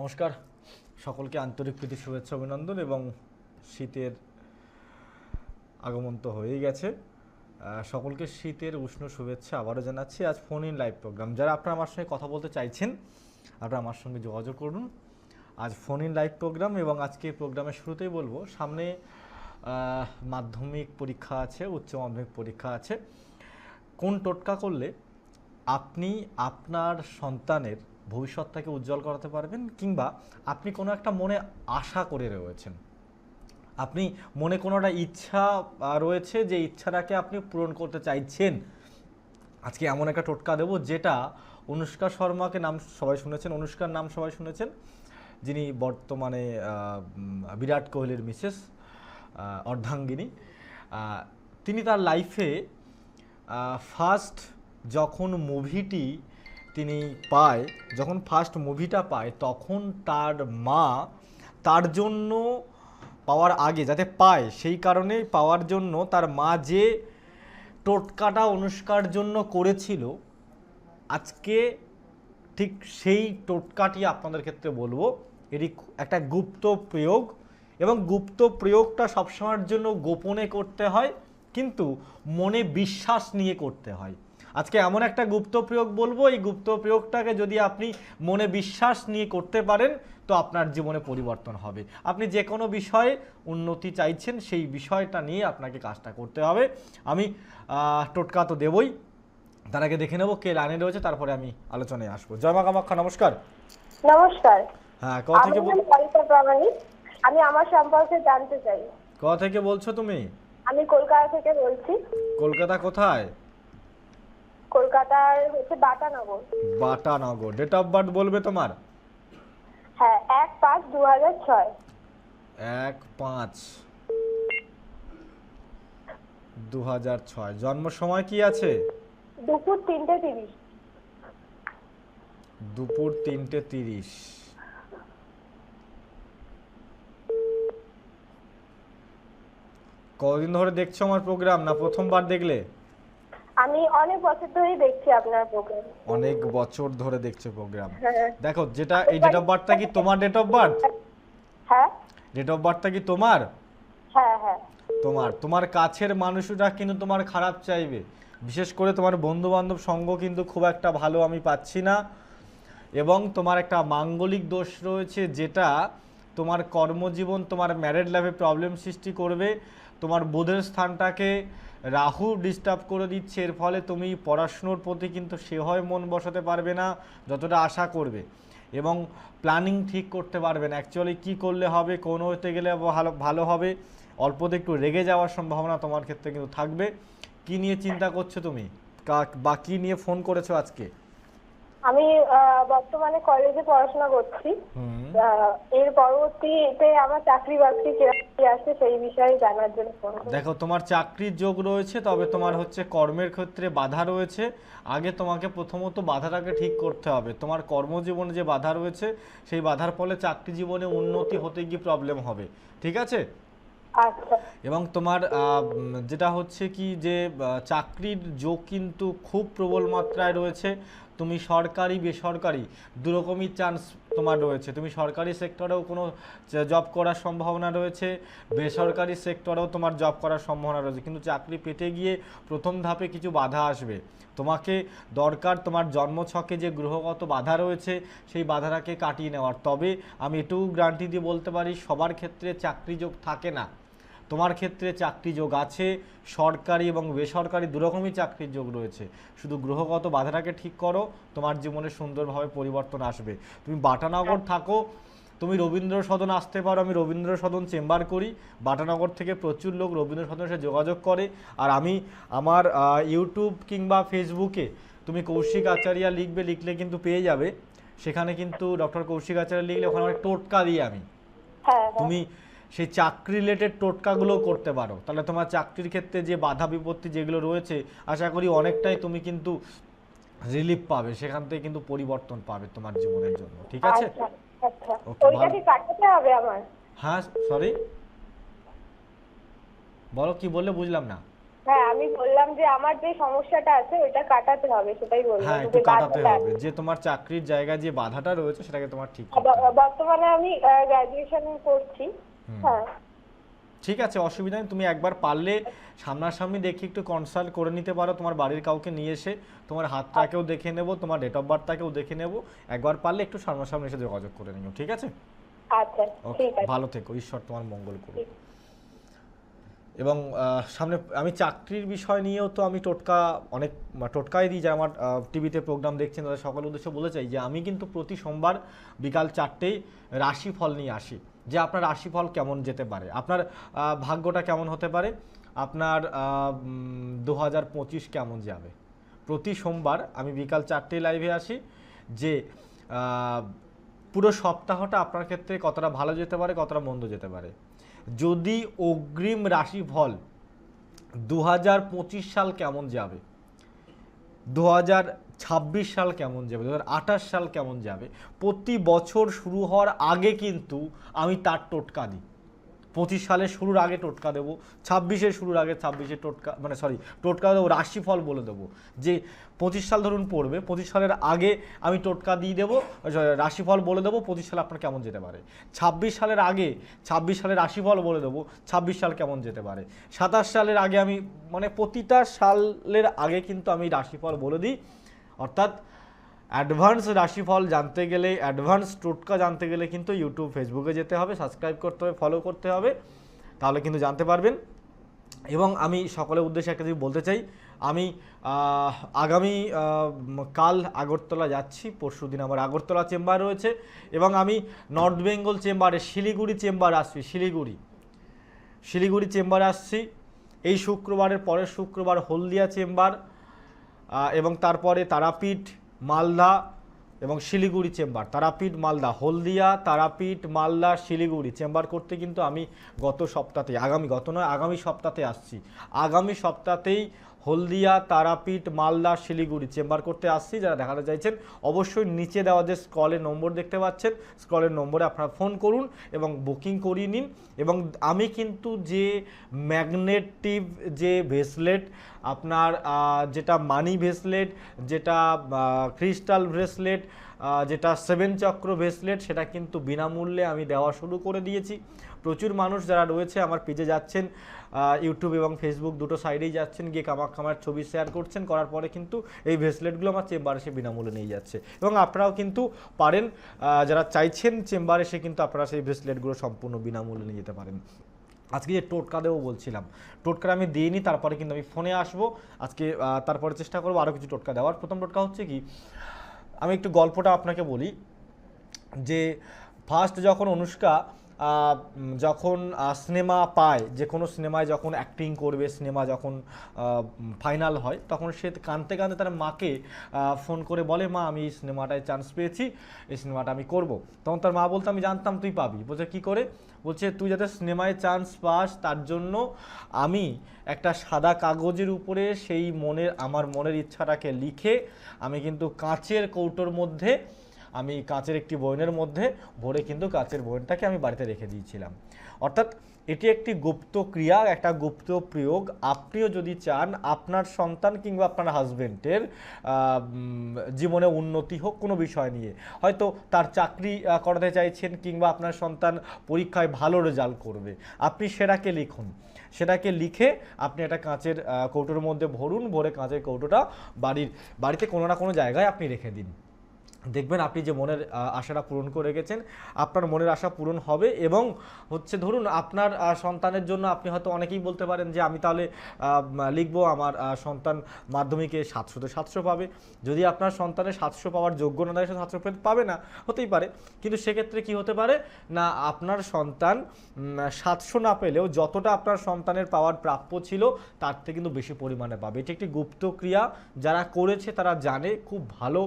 নমস্কার। সকলকে আন্তরিক প্রীতি, শুভেচ্ছা, অভিনন্দন এবং শীতের আগমন তো হয়েই গেছে। সকলকে শীতের উষ্ণ শুভেচ্ছা আবারও জানাচ্ছি। আজ ফোন ইন লাইভ প্রোগ্রাম। যারা আপনারা আমার সঙ্গে কথা বলতে চাইছেন, আপনারা আমার সঙ্গে যোগাযোগ করুন। আজ ফোন ইন লাইভ প্রোগ্রাম এবং আজকে প্রোগ্রামের শুরুতেই বলব, সামনে মাধ্যমিক পরীক্ষা আছে, উচ্চ মাধ্যমিক পরীক্ষা আছে। কোন টোটকা করলে আপনি আপনার সন্তানের ভবিষ্যৎটাকে উজ্জ্বল করাতে পারবেন কিংবা আপনি কোনো একটা মনে আশা করে রয়েছেন। আপনি মনে কোনো একটা ইচ্ছা রয়েছে যে ইচ্ছাটাকে আপনি পূরণ করতে চাইছেন। আজকে এমন একটা টোটকা দেবো যেটা অনুষ্কা শর্মাকে নাম সবাই শুনেছেন, অনুষ্কার নাম সবাই শুনেছেন। যিনি বর্তমানে বিরাট কোহলির মিসেস অর্ধাঙ্গিনী। তিনি তার লাইফে ফার্স্ট যখন মুভিটি তিনি পায়, যখন ফার্স্ট মুভিটা পায়, তখন তার মা তার জন্য পাওয়ার আগে যাতে পায়, সেই কারণে পাওয়ার জন্য তার মা যে টোটকাটা অনুষ্কার জন্য করেছিল, আজকে ঠিক সেই টোটকাটি আপনাদের ক্ষেত্রে বলব, এটি একটা গুপ্ত প্রয়োগ এবং গুপ্ত প্রয়োগটা সবসময়ের জন্য গোপনে করতে হয়, কিন্তু মনে বিশ্বাস নিয়ে করতে হয়। আজকে এমন একটা গুপ্ত প্রয়োগ বলব এই গুপ্ত প্রয়োগটাকে যদি আপনি মনে বিশ্বাস নিয়ে করতে পারেন তো আপনার জীবনে পরিবর্তন হবে। আপনি যে কোনো বিষয়ে উন্নতি চাইছেন সেই বিষয়টা নিয়ে আপনাকে কাজটা করতে হবে। আমি টোটকা তো দেবই। তার আগে দেখে নেব কে লাইনে রয়েছে তারপরে আমি আলোচনায় আসব। জয় মা কামাখ্যা নমস্কার। নমস্কার। হ্যাঁ কোথা থেকে আমি আমার সম্পর্কে জানতে চাই। কোথা থেকে বলছো তুমি? আমি কলকাতা থেকে বলছি। কলকাতা কোথায়? কলকাতার হচ্ছে Batanagar. Batanagar. Date of birth বলবে তোমার? হ্যাঁ এক পাঁচ দু হাজার ছয়। এক পাঁচ দু হাজার ছয়। জন্ম সময় কি আছে? দুপুর তিনটে তিরিশ। দুপুর তিনটে তিরিশ। কদিন ধরে দেখছ আমার প্রোগ্রাম? না প্রথমবার দেখলে? আমি অনেক বছর ধরেই দেখছি আপনার প্রোগ্রাম অনেক বছর ধরে দেখছ প্রোগ্রাম হ্যাঁ। দেখো যেটা এই ডেট অফ বার্থটা কি তোমার ডেট অফ বার্থ হ্যাঁ। ডেট অফ বার্থটা কি তোমার? হ্যাঁ হ্যাঁ। তোমার। তোমার কাছের মানুষরা কিন্তু তোমার খারাপ চাইবে। বিশেষ করে তোমার বন্ধু বান্ধব সঙ্গ কিন্তু খুব একটা ভালো আমি পাচ্ছি না। এবং তোমার একটা মাঙ্গলিক দোষ রয়েছে যেটা তোমার কর্মজীবন তোমার ম্যারেড লাইফে প্রবলেম সৃষ্টি করবে। তোমার বোধের স্থানটাকে রাহু ডিস্টার্ব করে দিচ্ছে, এর ফলে তুমি পড়াশুনোর প্রতি কিন্তু সেভাবে মন বসাতে পারবে না, যতটা আশা করবে। এবং প্ল্যানিং ঠিক করতে পারবে না। অ্যাকচুয়ালি কি করলে হবে, কোন হতে গেলে ভালো ভালো হবে, অল্পতে একটু রেগে যাওয়ার সম্ভাবনা তোমার ক্ষেত্রে কিন্তু থাকবে। কি নিয়ে চিন্তা করছ তুমি? বা কী নিয়ে ফোন করেছ আজকে? আমি বর্তমানে কলেজে পড়াশোনা করছি। এর পরবর্তীতে আমার চাকরি বাকরি কি আছে সেই বিষয়ে জানার জন্য ফোন দেখো তোমার চাকরির যোগ রয়েছে তবে তোমার হচ্ছে কর্মের ক্ষেত্রে বাধা রয়েছে। আগে তোমাকে প্রথমত বাধাটাকে ঠিক করতে হবে। তোমার কর্মজীবনে যে বাধা রয়েছে সেই বাধার ফলে চাকরি জীবনে উন্নতি হতে গিয়ে প্রবলেম হবে। ঠিক আছে? আচ্ছা। এবং তোমার আহ, যেটা হচ্ছে কি যে চাকরির যোগ কিন্তু খুব প্রবল মাত্রায় রয়েছে। তুমি সরকারি, বেসরকারি, দুরকমই চান্স তোমার রয়েছে। তুমি সরকারি সেক্টরেও কোনো জব করার সম্ভাবনা রয়েছে, বেসরকারি সেক্টরেও তোমার জব করার সম্ভাবনা রয়েছে। কিন্তু চাকরি পেতে গিয়ে প্রথম ধাপে কিছু বাধা আসবে। তোমাকে দরকার তোমার জন্মছকে যে গ্রহগত বাধা রয়েছে, সেই বাধাটাকে কাটিয়ে নেওয়ার। তবে আমি এটুকু গ্যারান্টি দিয়ে বলতে পারি, সবার ক্ষেত্রে চাকরি যোগ থাকে না। তোমার ক্ষেত্রে চাকরি যোগ আছে সরকারি এবং বেসরকারি দুরকমই চাকরির যোগ রয়েছে। শুধু গ্রহগত বাধাটাকে ঠিক করো তোমার জীবনে সুন্দরভাবে পরিবর্তন আসবে। তুমি বাটানগর থাকো তুমি রবীন্দ্র সদন আসতে পারো আমি রবীন্দ্র সদন চেম্বার করি। বাটানগর থেকে প্রচুর লোক রবীন্দ্র সদনের সাথে যোগাযোগ করে। আর আমি আমার ইউটিউব কিংবা ফেসবুকে তুমি কৌশিক আচারিয়া লিখবে লিখলে কিন্তু পেয়ে যাবে। সেখানে কিন্তু ডক্টর কৌশিক আচার্য লিখলে ওখানে অনেক টোটকা দিই আমি। হ্যাঁ হ্যাঁ। তুমি সেই চাকরি রিলেটেড টোটকাগুলো করতে পারো। তাহলে তোমার চাকরির ক্ষেত্রে যে বাধা বিপত্তি যেগুলো রয়েছে আশা করি অনেকটাই তুমি কিন্তু রিলিফ পাবে সেখান থেকে কিন্তু পরিবর্তন পাবে তোমার জীবনের জন্য ঠিক আছে? আচ্ছা আচ্ছা। হ্যাঁ সরি বলো কি বললে বুঝলাম না। হ্যাঁ আমি বললাম যে আমার যে সমস্যাটা আছে কাটাতে হবে সেটাই বললাম। হ্যাঁ একটু কাটাতে হবে যে তোমার চাকরির জায়গায় যে বাধাটা রয়েছে সেটাকে তোমার ঠিক বর্তমানে আমি গ্রাজুয়েশন করছি। হ্যাঁ। ঠিক আছে অসুবিধা নেই। তুমি একবার পারলে সামনাসামনি দেখে একটু কনসাল্ট করে নিতে পারো। তোমার বাড়ির কাউকে নিয়ে এসে তোমার হাতটাকেও দেখে নেব তোমার ডেট অফ বার্থটাকেও দেখে নেব। একবার পারলে একটু সামনাসামনি এসে যোগাযোগ করে নিও ঠিক আছে? আচ্ছা ওকে ঠিক আছে। ভালো থেকো। ঈশ্বর তোমার মঙ্গল করুক। এবং সামনে আমি চাকরির বিষয় নিয়েও তো আমি টোটকা অনেক টোটকাই দিই। যারা আমার টিভিতে প্রোগ্রাম দেখছেন তাদের সকলের উদ্দেশ্যে বলে চাই যে আমি কিন্তু প্রতি সোমবার বিকাল চারটেই রাশিফল নিয়ে আসি। যে আপনার রাশিফল কেমন যেতে পারে? আপনার ভাগ্যটা কেমন হতে পারে? আপনার দু হাজার পঁচিশ কেমন যাবে? প্রতি সোমবার আমি বিকাল চারটেই লাইভে আসি যে পুরো সপ্তাহটা আপনার ক্ষেত্রে কতটা ভালো যেতে পারে, কতটা মন্দ যেতে পারে। যদি অগ্রিম রাশিফল দু হাজার পঁচিশ সাল কেমন যাবে? দু ছাব্বিশ সাল কেমন যাবে? দু হাজার আঠাশ সাল কেমন যাবে? প্রতি বছর শুরু হওয়ার আগে কিন্তু আমি তার টোটকা দিই। পঁচিশ সালের শুরুর আগে টোটকা দেবো, ছাব্বিশের শুরুর আগে ছাব্বিশের টোটকা মানে সরি টোটকা দেবো, রাশিফল বলে দেবো। যে পঁচিশ সাল ধরুন পড়বে, পঁচিশ সালের আগে আমি টোটকা দিয়ে দেবো রাশিফল বলে দেবো, পঁচিশ সালে আপনার কেমন যেতে পারে। ছাব্বিশ সালের আগে, ছাব্বিশ সালের রাশিফল বলে দেবো, ছাব্বিশ সাল কেমন যেতে পারে। সাতাশ সালের আগে আমি মানে প্রতিটা সালের আগে কিন্তু আমি রাশিফল বলে দিই। অর্থাৎ অ্যাডভান্স রাশিফল জানতে গেলে অ্যাডভান্স টোটকা জানতে গেলে কিন্তু ইউটিউব, ফেসবুকে যেতে হবে, সাবস্ক্রাইব করতে হবে ফলো করতে হবে, তাহলে কিন্তু জানতে পারবেন। এবং আমি সকলের উদ্দেশ্যে একটা জিনিস বলতে চাই, আমি আগামী কাল আগরতলা যাচ্ছি, পরশু দিন আমার আগরতলা চেম্বার রয়েছে, এবং আমি নর্থ বেঙ্গল চেম্বারে শিলিগুড়ি চেম্বার আসছি, শিলিগুড়ি। শিলিগুড়ি চেম্বারে আসছি, এই শুক্রবারের পরের শুক্রবার হলদিয়া চেম্বার এবং তারপরে তারাপীঠ মালদা এবং শিলিগুড়ি চেম্বার। তারাপীঠ, মালদা। হলদিয়া, তারাপীঠ, মালদা, শিলিগুড়ি চেম্বার করতে কিন্তু আমি গত সপ্তাহে আগামী, গত নয়, আগামী সপ্তাহে আসছি। আগামী সপ্তাহতেই হলদিয়া, তারাপীঠ, মালদা, শিলিগুড়ি। চেম্বার করতে আসছি, যারা দেখাতে চাইছেন, অবশ্যই নিচে দেওয়া যে স্কলের নম্বর দেখতে পাচ্ছেন, স্কলের নম্বরে আপনারা ফোন করুন এবং বুকিং করিয়ে নিন। এবং আমি কিন্তু যে ম্যাগনেটিভ যে ভেসলেট আপনার যেটা মানি ভেসলেট যেটা ক্রিস্টাল ব্রেসলেট যেটা সেভেন চক্র ভেসলেট সেটা কিন্তু বিনামূল্যে আমি দেওয়া শুরু করে দিয়েছি। প্রচুর মানুষ যারা রয়েছে, আমার পেজে যাচ্ছেন ইউটিউব এবং ফেসবুক দুটো সাইডেই যাচ্ছেন, গিয়ে কামাক কামার ছবি শেয়ার করছেন। করার পরে কিন্তু এই ভেসলেটগুলো আমার চেম্বারে এসে বিনামূল্যে নিয়ে যাচ্ছে। এবং আপনারাও কিন্তু পারেন যারা চাইছেন চেম্বারে এসে কিন্তু আপনারা সেই ভেসলেটগুলো সম্পূর্ণ বিনামূল্যে নিয়ে যেতে পারেন। আজকে যে টোটকা দেবো বলছিলাম, টোটকা আমি দিইনি, তারপরে কিন্তু আমি ফোনে আসব। আজকে তারপরে চেষ্টা করব আরও কিছু টোটকা দেওয়ার। প্রথম টোটকা হচ্ছে কি, আমি একটু গল্পটা আপনাকে বলি। যে ফার্স্ট যখন অনুষ্কা যখন সিনেমা পায় যে কোনো সিনেমায় যখন অ্যাক্টিং করবে, সিনেমা যখন ফাইনাল হয়, তখন সে কাঁদতে কাঁদতে তার মাকে ফোন করে বলে, মা, আমি সিনেমাটায় চান্স পেয়েছি, এই সিনেমাটা আমি করব। তখন তার মা বলতো, আমি জানতাম তুই পাবি। বলছে, কী করে? বলছে, তুই যাতে সিনেমায় চান্স পাস, তার জন্য আমি একটা সাদা কাগজের উপরে সেই মনের, আমার মনের ইচ্ছাটাকে লিখে, আমি কিন্তু কাঁচের কৌটোর মধ্যে আমি কাঁচের একটি বয়নের মধ্যে ভরে কিন্তু কাঁচের বয়নটাকে আমি বাড়িতে রেখে দিয়েছিলাম। অর্থাৎ এটি একটি গুপ্ত ক্রিয়া, একটা গুপ্ত প্রয়োগ। আপনিও যদি চান আপনার সন্তান কিংবা আপনার হাজবেন্ডের জীবনে উন্নতি হোক কোনো বিষয় নিয়ে। হয়তো তার চাকরি করাতে চাইছেন কিংবা আপনার সন্তান পরীক্ষায় ভালো রেজাল্ট করবে। আপনি সেটাকে লিখুন। সেটাকে লিখে আপনি একটা কাঁচের কৌটোর মধ্যে ভরুন, ভরে কাঁচের কৌটোটা বাড়ির, বাড়িতে কোনো না কোনো জায়গায় আপনি রেখে দিন। দেখবেন আপনি যে মনের আশাটা পূরণ করে গেছেন আপনার মনের আশা পূরণ হবে এবং হচ্ছে ধরুন আপনার সন্তানের জন্য আপনি হয়তো অনেকেই বলতে পারেন যে আমি তাহলে লিখব আমার সন্তান মাধ্যমিকে সাতশোতে সাতশো পাবে। যদি আপনার সন্তানের সাতশো পাওয়ার যোগ্য না থাকে সাতশো পাবে না, হতেই পারে। কিন্তু সেক্ষেত্রে কি হতে পারে? না, আপনার সন্তান সাতশো না পেলেও যতটা আপনার সন্তানের পাওয়ার প্রাপ্য ছিল, তার থেকে কিন্তু বেশি পরিমাণে পাবে। এটি একটি গুপ্ত ক্রিয়া, যারা করেছে তারা জানে, খুব ভালো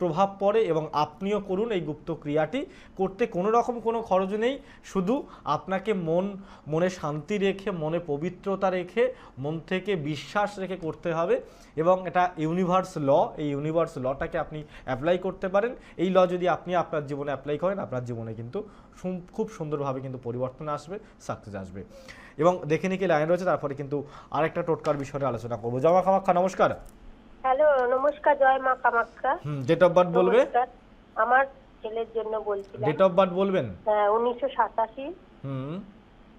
প্রভাব পড়ে এবং আপনিও করুন এই গুপ্ত ক্রিয়াটি। করতে কোনো রকম কোনো খরচ নেই। শুধু আপনাকে মন, মনে শান্তি রেখে, মনে পবিত্রতা রেখে, মন থেকে বিশ্বাস রেখে করতে হবে এবং এটা ইউনিভার্স ল এই ইউনিভার্স লটাকে আপনি অ্যাপ্লাই করতে পারেন। এই ল যদি আপনি আপনার জীবনে অ্যাপ্লাই করেন, আপনার জীবনে কিন্তু খুব সুন্দরভাবে কিন্তু পরিবর্তন আসবে সাকসেস আসবে। এবং দেখে নিকে লাইন রয়েছে, তারপরে কিন্তু আরেকটা টোটকার বিষয়ে আলোচনা করব। জমা কামাক্ষা নমস্কার। হ্যালো নমস্কার জয় মা হুম ডেট অফ বার্থ বলবে? আমার ছেলের জন্য বলছিলাম। ডেট অফ বার্থ বলবেন? হ্যাঁ, উনিশশো সাতাশি। হুম।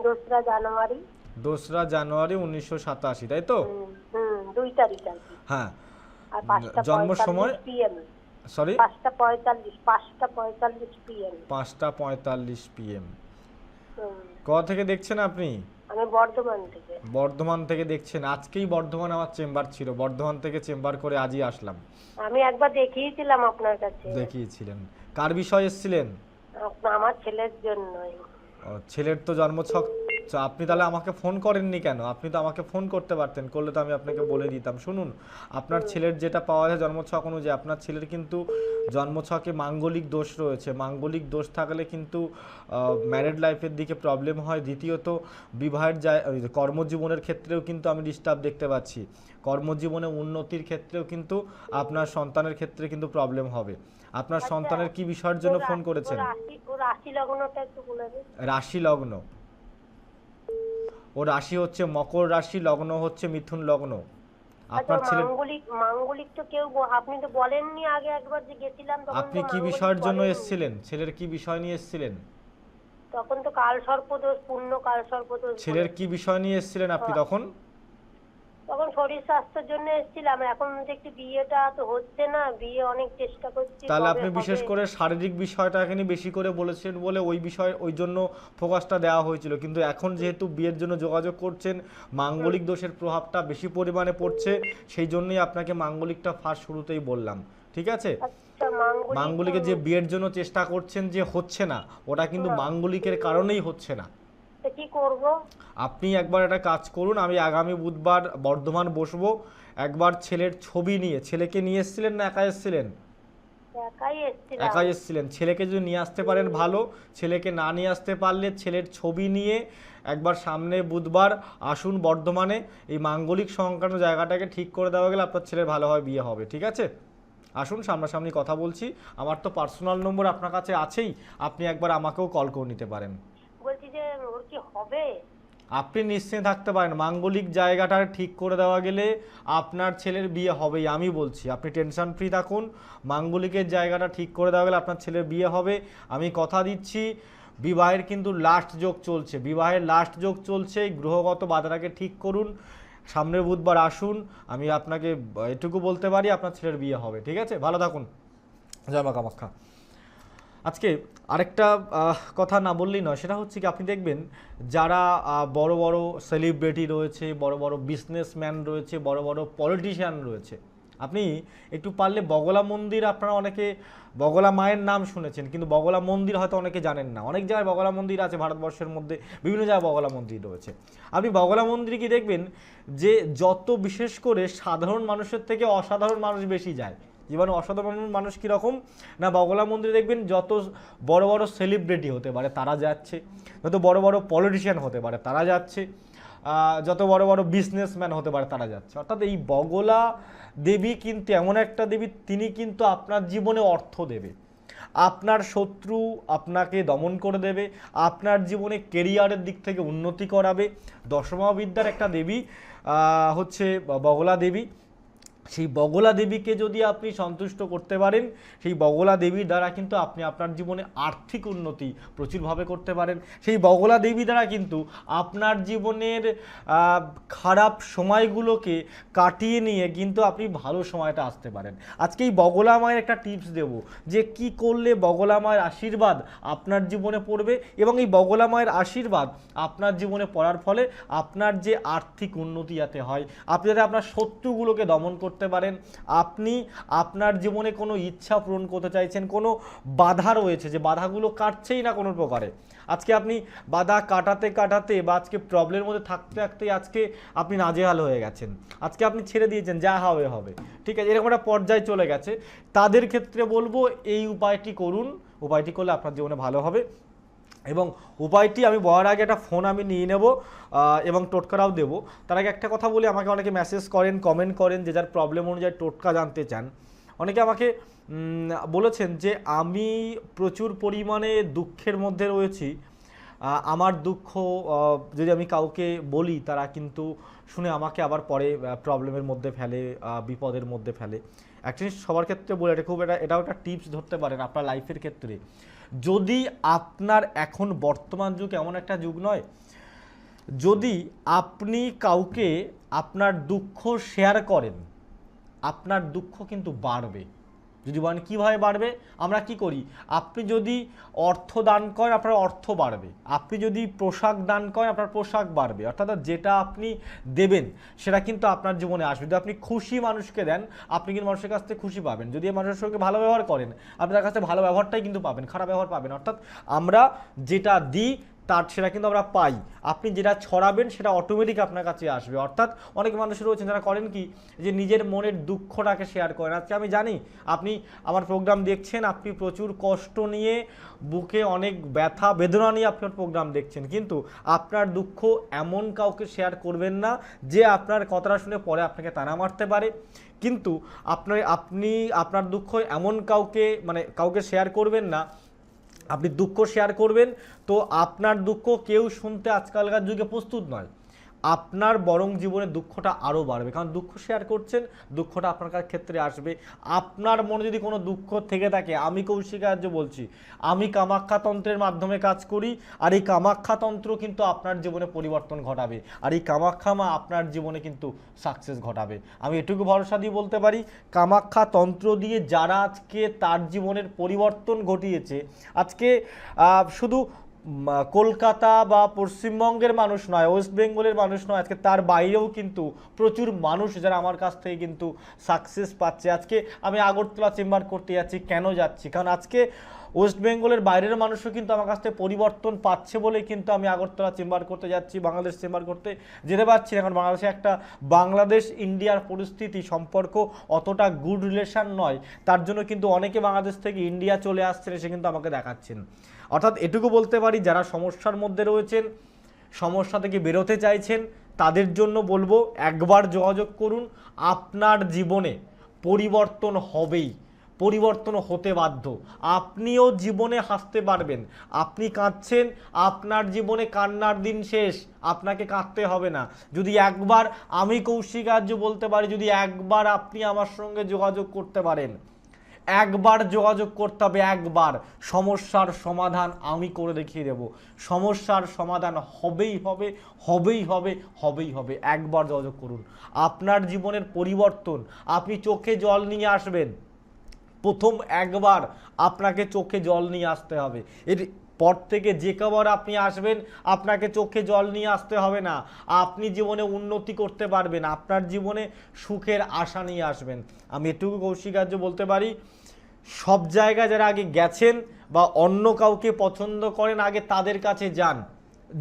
দোসরা জানুয়ারি। দোসরা জানুয়ারি উনিশশো সাতাশি তাই তো? হুম, দুই তারিখ হ্যাঁ। জন্ম সময়? সরি পাঁচটা পঁয়তাল্লিশ পাঁচটা পঁয়তাল্লিশ পিএম পাঁচটা পঁয়তাল্লিশ পিএম কোথা থেকে দেখছেন আপনি? আমি বর্ধমান থেকে। বর্ধমান থেকে দেখছেন আজকেই বর্ধমান আমার চেম্বার ছিল বর্ধমান থেকে চেম্বার করে আজই আসলাম। আমি একবার দেখিয়েছিলাম আপনার কাছে। দেখিয়েছিলেন। কার বিষয়ে এসেছিলেন? আমার ছেলের জন্যই। ছেলের তো জন্মছক আচ্ছা, আপনি তাহলে আমাকে ফোন করেননি কেন? আপনি তো আমাকে ফোন করতে পারতেন করলে তো আমি আপনাকে বলে দিতাম। শুনুন আপনার ছেলের যেটা পাওয়া যায় জন্মছক অনুযায়ী আপনার ছেলের কিন্তু জন্মছকে মাঙ্গলিক দোষ রয়েছে। মাঙ্গলিক দোষ থাকলে কিন্তু ম্যারেড লাইফের দিকে প্রবলেম হয়। দ্বিতীয়ত বিবাহের কর্মজীবনের ক্ষেত্রেও কিন্তু আমি ডিস্টার্ব দেখতে পাচ্ছি। কর্মজীবনে উন্নতির ক্ষেত্রেও কিন্তু আপনার সন্তানের ক্ষেত্রে কিন্তু প্রবলেম হবে। আপনার সন্তানের কি বিষয়ের জন্য ফোন করেছেন? রাশি লগ্ন। ও রাশি হচ্ছে মকর রাশি লগ্ন হচ্ছে মিথুন লগ্ন আচ্ছা আপনার ছেলে মাঙ্গলিক মাঙ্গলিক তো কেউ আপনি তো বলেননি আগে একবার যে গেছিলাম তখন আপনি কি বিষয়ের জন্য এসেছিলেন ছেলের কি বিষয় নিয়ে এসেছিলেন তখন তো কাল সর্পদোষ পূর্ণ কাল সর্পদোষ ছেলের। কি বিষয় নিয়ে এসেছিলেন আপনি। তখন তখন শরীর স্বাস্থ্যের জন্য এসেছিলাম। এখন দেখছি বিয়েটা তো হচ্ছে না বিয়ে অনেক চেষ্টা করছি তাহলে আপনি বিশেষ করে শারীরিক বিষয়টাকে নিয়ে বেশি করে বলেছেন বলে ওই বিষয় ওই জন্য ফোকাসটা দেওয়া হয়েছিল। কিন্তু এখন যেহেতু বিয়ের জন্য যোগাযোগ করছেন মাঙ্গলিক দোষের প্রভাবটা বেশি পরিমাণে পড়ছে সেই জন্যই আপনাকে মাঙ্গলিকটা ফার্স্ট শুরুতেই বললাম। ঠিক আছে? মাঙ্গলিকের যে বিয়ের জন্য চেষ্টা করছেন যে হচ্ছে না ওটা কিন্তু হ্যাঁ। মাঙ্গলিকের কারণেই হচ্ছে না। তো কি করব? আপনি একবার একটা কাজ করুন আমি আগামী বুধবার বর্ধমান বসবো। একবার ছেলের ছবি নিয়ে ছেলেকে নিয়ে এসেছিলেন না একা এসেছিলেন? একাই এসেছিলেন। ছেলেকে যদি নিয়ে আসতে পারেন ভালো ছেলেকে না নিয়ে আসতে পারলে ছেলের ছবি নিয়ে একবার সামনে বুধবার আসুন বর্ধমানে। এই মাঙ্গলিক সংক্রান্ত জায়গাটাকে ঠিক করে দেওয়া গেলে আপনার ছেলের ভালোভাবে বিয়ে হবে ঠিক আছে? আসুন সামনাসামনি কথা বলছি। আমার তো পার্সোনাল নম্বর আপনার কাছে আছেই আপনি একবার আমাকেও কল করে নিতে পারেন। হবে? আপনি নিশ্চিন্ত থাকতে পারেন, মাঙ্গলিক জায়গাটা ঠিক করে দেওয়া গেলে আপনার ছেলের বিয়ে হবেই, আমি বলছি। আপনি টেনশন ফ্রি থাকুন, মাঙ্গলিকের জায়গাটা ঠিক করে দেওয়া গেলে আপনার ছেলের বিয়ে হবে। আমি কথা দিচ্ছি, বিবাহের কিন্তু লাস্ট যোগ চলছে। বিবাহের লাস্ট যোগ চলছে, গ্রহগত বাধাটাকে ঠিক করুন, সামনের বুধবার আসুন, আমি আপনাকে এটুকু বলতে পারি, আপনার ছেলের বিয়ে হবে, ঠিক আছে? ভালো থাকুন। জয় মা কামাখ্যা আজকে আরেকটা কথা না বললেই নয়, সেটা হচ্ছে কি আপনি দেখবেন যারা বড় বড় সেলিব্রিটি রয়েছে, বড় বড় বিজনেসম্যান রয়েছে, বড় বড় পলিটিশিয়ান রয়েছে, আপনি একটু পারলে বগলা মন্দির আপনারা অনেকে, বগলা মায়ের নাম শুনেছেন, কিন্তু বগলা মন্দির হয়তো অনেকে জানেন না। অনেক জায়গায় বগলা মন্দির আছে, ভারতবর্ষের মধ্যে বিভিন্ন জায়গায় বগলা মন্দির রয়েছে। আপনি বগলা মন্দির কি দেখবেন যে যত বিশেষ করে সাধারণ মানুষের থেকে অসাধারণ মানুষ বেশি যায়। জীবনে অসাধারণ মানুষ কীরকম? না বগলা মন্দিরে দেখবেন যত বড় বড় সেলিব্রিটি হতে পারে, তারা যাচ্ছে। যত বড় বড় পলিটিশিয়ান হতে পারে, তারা যাচ্ছে। যত বড় বড় বিজনেসম্যান হতে পারে, তারা যাচ্ছে। অর্থাৎ এই বগলা দেবী কিন্তু এমন একটা দেবী, তিনি কিন্তু আপনার জীবনে অর্থ দেবে। আপনার শত্রু আপনাকে দমন করে দেবে, আপনার জীবনে কেরিয়ারের দিক থেকে উন্নতি করাবে। দশমা বিদ্যার একটা দেবী হচ্ছে বগলা দেবী। সেই বগলা দেবীকে যদি আপনি সন্তুষ্ট করতে পারেন, সেই বগলা দেবীর দ্বারা কিন্তু আপনি আপনার জীবনে আর্থিক উন্নতি প্রচুরভাবে করতে পারেন। সেই বগলা দেবী দ্বারা কিন্তু আপনার জীবনের খারাপ সময়গুলোকে কাটিয়ে নিয়ে কিন্তু আপনি ভালো সময়টা আসতে পারেন। আজকে এই বগলা মায়ের একটা টিপস দেব যে কি করলে বগলা মায়ের আশীর্বাদ আপনার জীবনে পড়বে এবং এই বগলা মায়ের আশীর্বাদ আপনার জীবনে পড়ার ফলে আপনার যে আর্থিক উন্নতি যাতে হয়, আপনি যাতে আপনার শত্রুগুলোকে দমন করতে করতে পারেন। আপনি আপনার জীবনে কোনো ইচ্ছা পূরণ করতে চাইছেন, কোনো বাধা রয়েছে যে বাধাগুলো কাটছেই না কোনো প্রকারে। আজকে আপনি বাধা কাটাতে কাটাতে বা আজকে প্রবলেমের মধ্যে থাকতে থাকতে আজকে আপনি নাজেহাল হয়ে গেছেন। আজকে আপনি ছেড়ে দিয়েছেন, যা হবে হবে। ঠিক আছে, এরকম একটা পর্যায়ে চলে গেছে। তাদের ক্ষেত্রে বলব এই উপায়টি করুন। উপায়টি করলে আপনার জীবনে ভালো হবে। এবং উপায়টি আমি বলার আগে একটা ফোন আমি নিয়ে নেব এবং টোটকারাও দেবো। তার আগে একটা কথা বলি, আমাকে অনেকে মেসেজ করেন কমেন্ট করেন যে যার প্রবলেম অনুযায়ী টোটকা জানতে চান। অনেকে আমাকে বলেছেন যে আমি প্রচুর পরিমাণে দুঃখের মধ্যে রয়েছি। আমার দুঃখ যদি আমি কাউকে বলি, তারা কিন্তু শুনে আমাকে আবার পরে প্রবলেমের মধ্যে ফেলে বিপদের মধ্যে ফেলে। অ্যাকচুয়ালি সবার ক্ষেত্রে বলে, এটা খুব এটা এটাও একটা টিপস ধরতে পারেন আপনার লাইফের ক্ষেত্রে। যদি আপনার এখন বর্তমান যুগ এমন একটা যুগ নয়, যদি আপনি কাউকে আপনার দুঃখ শেয়ার করেন, আপনার দুঃখ কিন্তু বাড়বে। যদি বলেন কীভাবে বাড়বে? আমরা কি করি? আপনি যদি অর্থ দান করেন, আপনার অর্থ বাড়বে। আপনি যদি পোশাক দান করেন, আপনার পোশাক বাড়বে। অর্থাৎ যেটা আপনি দেবেন, সেটা কিন্তু আপনার জীবনে আসবে। যদি আপনি খুশি মানুষকে দেন, আপনি কিন্তু মানুষের কাছ থেকে খুশি পাবেন। যদি মানুষের সঙ্গে ভালো ব্যবহার করেন, আপনি আপনার কাছে ভালো ব্যবহারটাই কিন্তু পাবেন, খারাপ ব্যবহার পাবেন। অর্থাৎ আমরা যেটা দিই তার সেটা কিন্তু আমরা পাই। আপনি যেটা ছড়াবেন সেটা অটোমেটিক আপনার কাছে আসবে। অর্থাৎ অনেক মানুষ রয়েছেন যারা করেন কি, যে নিজের মনের দুঃখটাকে শেয়ার করেন। আজকে আমি জানি, আপনি আমার প্রোগ্রাম দেখছেন, আপনি প্রচুর কষ্ট নিয়ে বুকে অনেক ব্যথা, বেদনা নিয়ে আপনার প্রোগ্রাম দেখছেন। কিন্তু আপনার দুঃখ এমন কাউকে শেয়ার করবেন না, যে আপনার কথাটা শুনে পরে আপনাকে তানা মারতে পারে। কিন্তু আপনার, আপনি, আপনার দুঃখ এমন কাউকে মানে কাউকে শেয়ার করবেন না আপনি দুঃখ শেয়ার করবেন। তো আপনার দুঃখ কেউ শুনতে আজকালকার যুগে প্রস্তুত নয়। আপনার বরং জীবনে দুঃখটা আরও বাড়বে। কারণ দুঃখ শেয়ার করছেন, দুঃখটা আপনার ক্ষেত্রে আসবে। আপনার মনে যদি কোনো দুঃখ থেকে থাকে, আমি কৌশিকার্য বলছি, আমি কামাখ্যাতন্ত্রের মাধ্যমে কাজ করি, আর এই কামাখ্যাতন্ত্র কিন্তু আপনার জীবনে পরিবর্তন ঘটাবে। আর এই কামাখ্যা মা আপনার জীবনে কিন্তু সাকসেস ঘটাবে। আমি এটুকু ভরসা দিয়ে বলতে পারি কামাখ্যা তন্ত্র দিয়ে যারা আজকে তার জীবনের পরিবর্তন ঘটিয়েছে, আজকে শুধু কলকাতা বা পশ্চিমবঙ্গের মানুষ নয়, ওয়েস্ট বেঙ্গলের মানুষ নয়, আজকে তার বাইরেও কিন্তু প্রচুর মানুষ যারা আমার কাছ থেকে কিন্তু সাকসেস পাচ্ছে। আজকে আমি আগরতলা চেম্বার করতে যাচ্ছি, কেন যাচ্ছি? কারণ আজকে ওয়েস্ট বেঙ্গলের বাইরের মানুষও কিন্তু আমার কাছ থেকে পরিবর্তন পাচ্ছে বলে কিন্তু আমি আগরতলা চেম্বার করতে যাচ্ছি, বাংলাদেশ চেম্বার করতে যেতে পারছি এখন বাংলাদেশে একটা বাংলাদেশ ইন্ডিয়ার পরিস্থিতি, সম্পর্ক অতটা গুড রিলেশান নয়। তার জন্য কিন্তু অনেকে বাংলাদেশ থেকে ইন্ডিয়া চলে আসছেন, এসে কিন্তু আমাকে দেখাচ্ছেন। অর্থাৎ এটুকু বলতে পারি, যারা সমস্যার মধ্যে রয়েছেন, সমস্যা থেকে বেরোতে চাইছেন, তাদের জন্য বলব, একবার যোগাযোগ করুন, আপনার জীবনে পরিবর্তন হবেই, পরিবর্তন হতে বাধ্য। আপনিও জীবনে হাসতে পারবেন, আপনি কাঁদছেন, আপনার জীবনে কান্নার দিন শেষ, আপনাকে কাঁদতে হবে না। যদি একবার আমি কৌশিক আর্য বলতে পারি, যদি একবার আপনি আমার সঙ্গে যোগাযোগ করতে পারেন একবার যোগাযোগ করতে হবে, একবার। সমস্যার সমাধান আমি করে দেখিয়ে দেব। সমস্যার সমাধান হবেই হবে হবেই হবে হবেই হবে। একবার যোগাযোগ করুন। আপনার জীবনের পরিবর্তন, আপনি চোখে জল নিয়ে আসবেন। প্রথম একবার আপনাকে চোখে জল নিয়ে আসতে হবে। এর পর থেকে যে কবার আপনি আসবেন, আপনাকে চোখে জল নিয়ে আসতে হবে না। আপনি জীবনে উন্নতি করতে পারবেন, আপনার জীবনে সুখের আশা নিয়ে আসবেন। আমি এটুকু কৌশিকার্য বলতে পারি, সব জায়গায় যারা আগে গেছেন বা অন্য কাউকে পছন্দ করেন, আগে তাদের কাছে যান।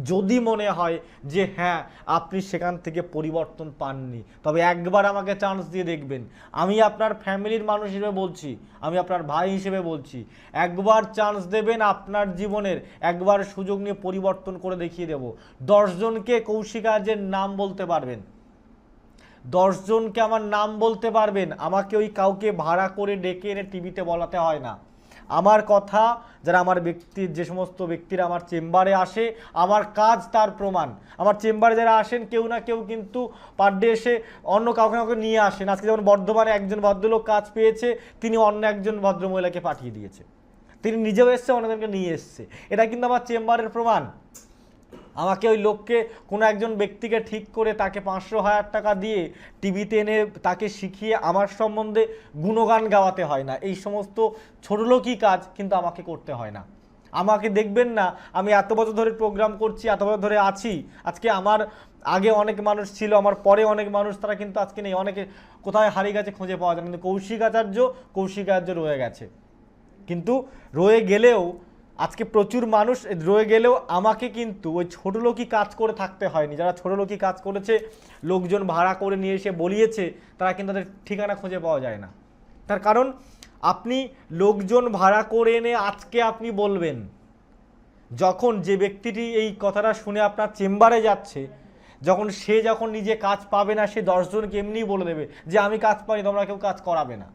যদি মনে হয় যে হ্যাঁ আপনি সেখান থেকে পরিবর্তন পাননি, তবে একবার আমাকে চান্স দিয়ে দেখবেন। আমি আপনার ফ্যামিলির মানুষ হিসেবে বলছি, আমি আপনার ভাই হিসেবে বলছি। একবার চান্স দেবেন আপনার জীবনের, একবার সুযোগ নিয়ে পরিবর্তন করে দেখিয়ে দেব। দশজনকে কৌশিকাজের নাম বলতে পারবেন। দশজনকে আমার নাম বলতে পারবেন। আমাকে ওই কাউকে ভাড়া করে ডেকে এনে টিভিতে বলাতে হয় না। আমার কথা, যারা আমার ব্যক্তির যে সমস্ত ব্যক্তিরা আমার চেম্বারে আসে, আমার কাজ তার প্রমাণ। আমার চেম্বারে যারা আসেন, কেউ না কেউ কিন্তু পার ডে এসে অন্য কাউকে কাউকে নিয়ে আসেন। আজকে যেমন বর্ধমানে একজন ভদ্রলোক কাজ পেয়েছে, তিনি অন্য একজন ভদ্রমহিলাকে পাঠিয়ে দিয়েছে। তিনি নিজেও এসছে, অন্যজনকে নিয়ে এসছে। এটা কিন্তু আমার চেম্বারের প্রমাণ। আমাকে ওই লোককে, কোনো একজন ব্যক্তিকে ঠিক করে তাকে পাঁচশো হাজার টাকা দিয়ে টিভিতে এনে তাকে শিখিয়ে আমার সম্বন্ধে গুণগান গাওয়াতে হয় না। এই সমস্ত ছোটলোকই কাজ কিন্তু আমাকে করতে হয় না। আমাকে দেখবেন না, আমি এত বছর ধরে প্রোগ্রাম করছি, এত বছর ধরে আছি। আজকে আমার আগে অনেক মানুষ ছিল, আমার পরে অনেক মানুষ, তারা কিন্তু আজকে নেই। অনেকে কোথায় হারিয়ে গেছে খুঁজে পাওয়া যায়। কিন্তু কৌশিক আচার্য কৌশিক আচার্য রয়ে গেছে। কিন্তু রয়ে গেলেও আজকে প্রচুর মানুষ রয়ে গেলেও আমাকে কিন্তু ওই ছোট লোকই কাজ করে থাকতে হয়নি। যারা ছোট লোকই কাজ করেছে, লোকজন ভাড়া করে নিয়ে এসে বলিয়েছে, তারা কিন্তু তাদের ঠিকানা খুঁজে পাওয়া যায় না। তার কারণ, আপনি লোকজন ভাড়া করে এনে আজকে আপনি বলবেন, যখন যে ব্যক্তিটি এই কথাটা শুনে আপনার চেম্বারে যাচ্ছে, যখন সে যখন নিজে কাজ পাবে না, সে দশজনকে এমনিই বলে দেবে যে, আমি কাজ পাইনি, তোমরা কেউ কাজ করাবে না।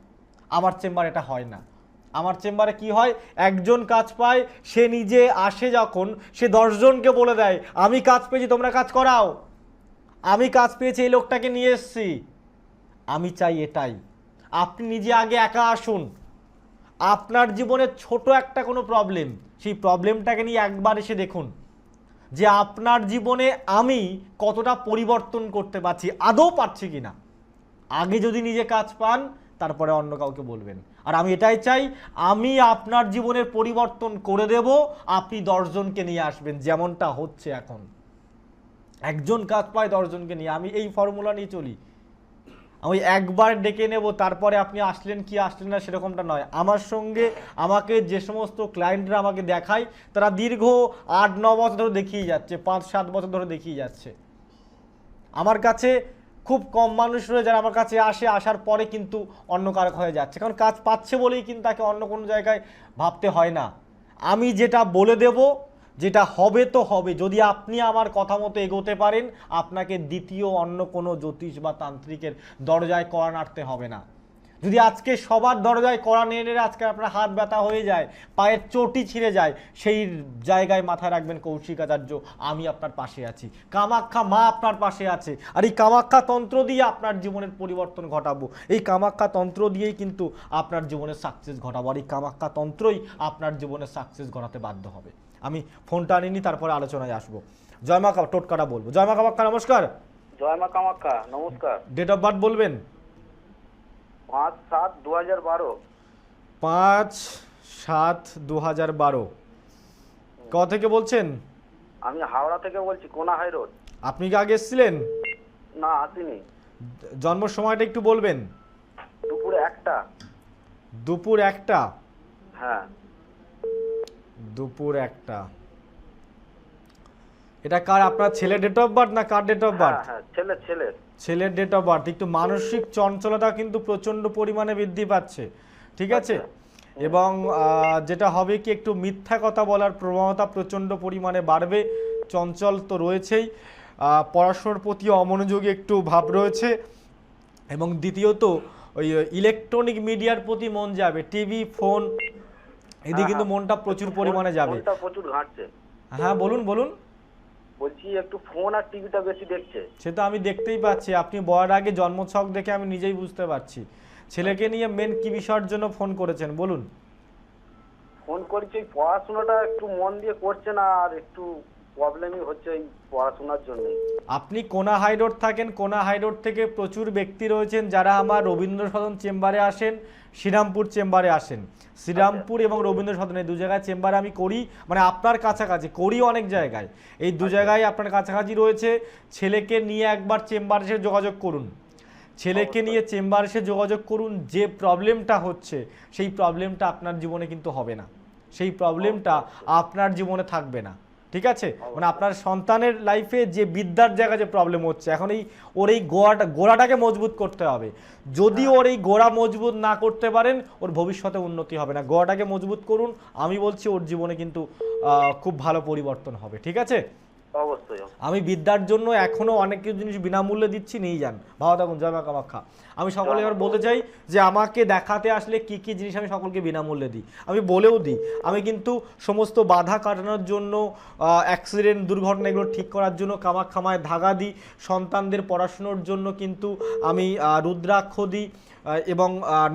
আমার চেম্বার এটা হয় না। আমার চেম্বারে কি হয়? একজন কাজ পায়, সে নিজে আসে যখন, সে দশজনকে বলে দেয়, আমি কাজ পেয়েছি, তোমরা কাজ করাও। আমি কাজ পেয়েছি, এই লোকটাকে নিয়ে এসছি। আমি চাই এটাই। আপনি নিজে আগে একা আসুন। আপনার জীবনে ছোট একটা কোনো প্রবলেম সেই প্রবলেমটাকে নিয়ে একবার এসে দেখুন যে আপনার জীবনে আমি কতটা পরিবর্তন করতে পারছি, আদৌ পারছি কি না আগে যদি নিজে কাজ পান, তারপরে অন্য কাউকে বলবেন। আর আমি এটাই চাই, আমি আপনার জীবনের পরিবর্তন করে দেব, আপনি দশজনকে নিয়ে আসবেন, যেমনটা হচ্ছে এখন। একজন কাজ পায়, দশজনকে নিয়ে। আমি এই ফর্মুলা নিয়ে চলি। আমি একবার ডেকে নেব, তারপরে আপনি আসলেন কি আসলেন না সেরকমটা নয়। আমার সঙ্গে আমাকে যে সমস্ত ক্লায়েন্টরা আমাকে দেখায়, তারা দীর্ঘ আট, ন বছর ধরে দেখিয়ে যাচ্ছে, পাঁচ, সাত বছর ধরে দেখিয়ে যাচ্ছে। আমার কাছে খুব কম মানুষ রয়েছে যারা আমার কাছে আসে, আসার পরে কিন্তু অন্য কারক হয়ে যাচ্ছে। কারণ কাজ পাচ্ছে বলেই কিন্তু তাকে অন্য কোনো জায়গায় ভাবতে হয় না। আমি যেটা বলে দেব, যেটা হবে তো হবে। যদি আপনি আমার কথা মতো এগোতে পারেন, আপনাকে দ্বিতীয় অন্য কোনো জ্যোতিষ বা তান্ত্রিকের দরজায় করা নাড়তে হবে না। যদি আজকে সবার দরজায় কড়া নিয়ে নিলে আজকে আপনার হাত ব্যথা হয়ে যায় পায়ের চটি ছিঁড়ে যায় সেই জায়গায় মাথায় রাখবেন কৌশিক আচার্য আমি আপনার পাশে আছি। কামাখ্যা মা আপনার পাশে আছে। আর এই কামাখ্যা তন্ত্র দিয়ে আপনার জীবনের পরিবর্তন ঘটাবো। এই কামাখ্যা তন্ত্র দিয়েই কিন্তু আপনার জীবনের সাকসেস ঘটাবো। আর এই কামাখ্যা তন্ত্রই আপনার জীবনের সাকসেস ঘটাতে বাধ্য হবে। আমি ফোনটা আনিনি তারপরে আলোচনায় আসব। জয় মা কা- টোটকাটা বলব। জয় মা কামাখ্যা নমস্কার। জয় মা কামাখ্যা নমস্কার। ডেট অফ বার্থ বলবেন? পাঁচ সাত দু হাজার বারো। পাঁচ সাত দু হাজার বারো। ক থেকে বলছেন? আমি হাওড়া থেকে বলছি কোনা হাই রোড। আপনি কি আগে এসেছিলেন? না আসিনি। জন্ম সময়টা একটু বলবেন। দুপুরে একটা। দুপুর একটা? হ্যাঁ। দুপুর একটা। এটা কার আপনার ছেলে ডেট অফ বার্থ না কার ডেট অফ বার্থ হ্যাঁ ছেলে ছেলের। ছেলের ডেট অফ বার্থ একটু মানসিক চঞ্চলতা কিন্তু প্রচণ্ড পরিমাণে বৃদ্ধি পাচ্ছে। ঠিক আছে? এবং যেটা হবে কি একটু মিথ্যা কথা বলার প্রবণতা প্রচণ্ড পরিমাণে বাড়বে। চঞ্চল তো রয়েছেই। পড়াশোনার প্রতি অমনোযোগী একটু ভাব রয়েছে। এবং দ্বিতীয়ত ওই ইলেকট্রনিক মিডিয়ার প্রতি মন যাবে। টিভি ফোন এদিকে কিন্তু মনটা প্রচুর পরিমাণে যাবে। হ্যাঁ বলুন বলুন। বলছি একটু ফোন আর টিভিটা বেশি দেখছে। সে তো আমি দেখতেই পাচ্ছি। আপনি বলার আগে জন্মছক দেখে আমি নিজেই বুঝতে পারছি। ছেলেকে নিয়ে মেন কি বিষয়ের জন্য ফোন করেছেন বলুন। ফোন করছি ওই পড়াশোনাটা একটু মন দিয়ে করছে না আর একটু প্রবলেমই হচ্ছে এই পড়াশোনার জন্যই আপনি কোনা হাই রোড থাকেন কোনা হাই রোড থেকে প্রচুর ব্যক্তি রয়েছেন যারা আমার রবীন্দ্র সদন চেম্বারে আসেন। শ্রীরামপুর চেম্বারে আসেন। শ্রীরামপুর এবং রবীন্দ্র সদন এই দু জায়গায় চেম্বারে আমি করি মানে আপনার কাছাকাছি করি অনেক জায়গায়। এই দু জায়গায় আপনার কাছাকাছি রয়েছে ছেলেকে নিয়ে একবার চেম্বারে এসে যোগাযোগ করুন। ছেলেকে নিয়ে চেম্বার এসে যোগাযোগ করুন যে প্রবলেমটা হচ্ছে সেই প্রবলেমটা আপনার জীবনে কিন্তু হবে না। সেই প্রবলেমটা আপনার জীবনে থাকবে না। ঠিক আছে? মানে আপনার সন্তানের লাইফে যে বিদ্যার জায়গায় যে প্রবলেম হচ্ছে এখন এই ওর এই গোড়াটা গোড়াটাকে মজবুত করতে হবে। যদি ওর এই গোড়া মজবুত না করতে পারেন ওর ভবিষ্যতে উন্নতি হবে না। গোড়াটাকে মজবুত করুন আমি বলছি ওর জীবনে কিন্তু খুব ভালো পরিবর্তন হবে ঠিক আছে? অবশ্যই আমি বিদ্যার জন্য এখনও অনেক কিছু জিনিস বিনামূল্যে দিচ্ছি নিয়ে যান। ভালো থাকুন জয় মা কামাখ্যা। আমি সকলে এবার বলতে চাই যে আমাকে দেখাতে আসলে কি কি জিনিস আমি সকলকে বিনামূল্যে দিই। আমি বলেও দিই আমি কিন্তু সমস্ত বাধা কাটানোর জন্য অ্যাক্সিডেন্ট দুর্ঘটনা এগুলো ঠিক করার জন্য কামাখ্যামায় ধাগা দিই সন্তানদের পড়াশুনোর জন্য কিন্তু আমি রুদ্রাক্ষ দিই এবং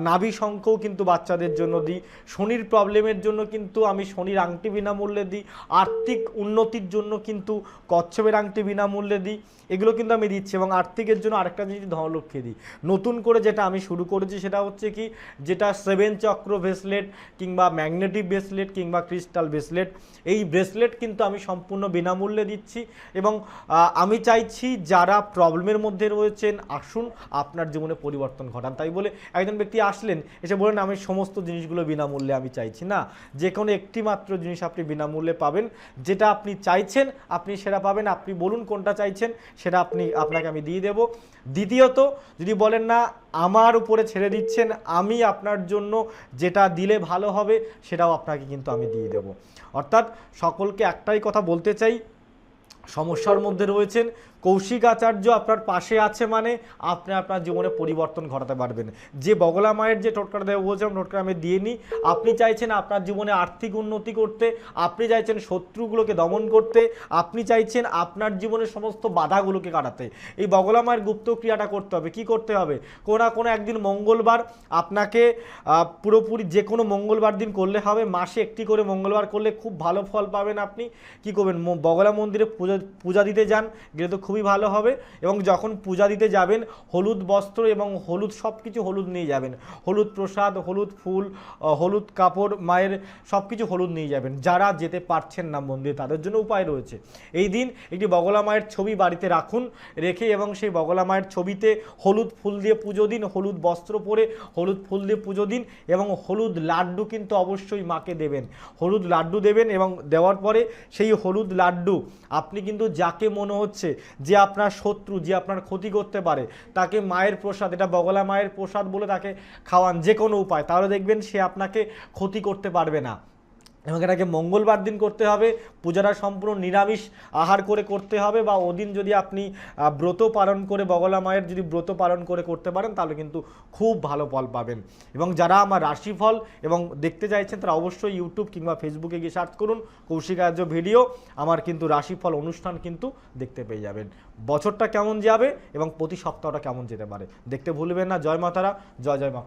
নাভি শঙ্খও কিন্তু বাচ্চাদের জন্য দিই। শনির প্রবলেমের জন্য কিন্তু আমি শনির আংটি বিনামূল্যে দিই। আর্থিক উন্নতির জন্য কিন্তু কচ্ছপের আংটি বিনামূল্যে দিই। এগুলো কিন্তু আমি দিচ্ছি এবং আর্থিকের জন্য আরেকটা জিনিস ধনলক্ষ্মী দিই। নতুন করে যেটা আমি শুরু করেছি সেটা হচ্ছে কি, যেটা সেভেন চক্র ব্রেসলেট কিংবা ম্যাগনেটিক ব্রেসলেট কিংবা ক্রিস্টাল ব্রেসলেট, এই ব্রেসলেট কিন্তু আমি সম্পূর্ণ বিনামূল্যে দিচ্ছি এবং আমি চাইছি যারা প্রবলেমের মধ্যে রয়েছেন, আসুন আপনার জীবনে পরিবর্তন ঘটান। তাই বলে একজন ব্যক্তি আসলেন, এসে বলেন আমি সমস্ত জিনিসগুলো বিনামূল্যে আমি চাইছি। না যে কোনো একটি মাত্র জিনিস আপনি বিনামূল্যে পাবেন। যেটা আপনি চাইছেন, আপনি সেটা পাবেন। আপনি বলুন কোনটা চাইছেন, সেটা আপনি, আপনাকে আমি দিয়ে দেব। দ্বিতীয়ত, যদি বলেন, না, আমার উপরে ছেড়ে দিচ্ছেন, আমি আপনার জন্য যেটা দিলে ভালো হবে, সেটাও আপনাকে কিন্তু আমি দিয়ে দেব। অর্থাৎ সকলকে একটাই কথা বলতে চাই সমস্যার মধ্যে রয়েছেন। কৌশিক আচার্য আপনার পাশে আছে মানে আপনি আপনার জীবনে পরিবর্তন ঘটাতে পারবেন। যে বগলা মায়ের যে টোটকাটা দেবো বলছিলাম, টোটকা আমি দিয়ে নিই। আপনি চাইছেন আপনার জীবনে আর্থিক উন্নতি করতে, আপনি চাইছেন শত্রুগুলোকে দমন করতে, আপনি চাইছেন আপনার জীবনের সমস্ত বাধাগুলোকে কাটাতে। এই বগলা মায়ের গুপ্ত ক্রিয়াটা করতে হবে। কি করতে হবে? কোনো না কোনো একদিন মঙ্গলবার আপনাকে পুরোপুরি যে কোনো মঙ্গলবার দিন করলে হবে। মাসে একটি করে মঙ্গলবার করলে খুব ভালো ফল পাবেন আপনি। কি করবেন? বগলা মন্দিরে পূজা পূজা দিতে যান, গেলে তো খুবই ভালো হবে। এবং যখন পূজা দিতে যাবেন, হলুদ বস্ত্র এবং হলুদ সব কিছু হলুদ নিয়ে যাবেন। হলুদ প্রসাদ, হলুদ ফুল হলুদ কাপড়, মায়ের সব কিছু হলুদ নিয়ে যাবেন। যারা যেতে পারছেন না মন্দিরে, তাদের জন্য উপায় রয়েছে। এই দিন একটি বগলা মায়ের ছবি বাড়িতে রাখুন, রেখে এবং সেই বগলা মায়ের ছবিতে হলুদ ফুল দিয়ে পুজো দিন, হলুদ বস্ত্র পরে হলুদ ফুল দিয়ে পুজো দিন এবং হলুদ লাড্ডু কিন্তু অবশ্যই মাকে দেবেন। হলুদ লাড্ডু দেবেন এবং দেওয়ার পরে সেই হলুদ লাড্ডু আপনি কিন্তু যাকে মনে হচ্ছে যে আপনার শত্রু, যে আপনার ক্ষতি করতে পারে, তাকে মায়ের প্রসাদ, এটা বগলা মায়ের প্রসাদ বলে তাকে খাওয়ান যে কোনো উপায়, তাহলে দেখবেন সে আপনাকে ক্ষতি করতে পারবে না। এবং এটাকে মঙ্গলবার দিন করতে হবে, পূজাটা সম্পূর্ণ নিরামিষ আহার করে করতে হবে বা ওদিন যদি আপনি ব্রত পালন করে, বগলা মায়ের যদি ব্রত পালন করে করতে পারেন, তাহলে কিন্তু খুব ভালো ফল পাবেন। এবং যারা আমার রাশিফল এবং দেখতে চাইছেন, তারা অবশ্যই ইউটিউব কিংবা ফেসবুকে গিয়ে সার্চ করুন, কৌশিক আর্য ভিডিও, আমার কিন্তু রাশিফল অনুষ্ঠান কিন্তু দেখতে পেয়ে যাবেন। বছরটা কেমন যাবে এবং প্রতি সপ্তাহটা কেমন যেতে পারে, দেখতে ভুলবেন না। জয় মাতারা, জয় জয় মা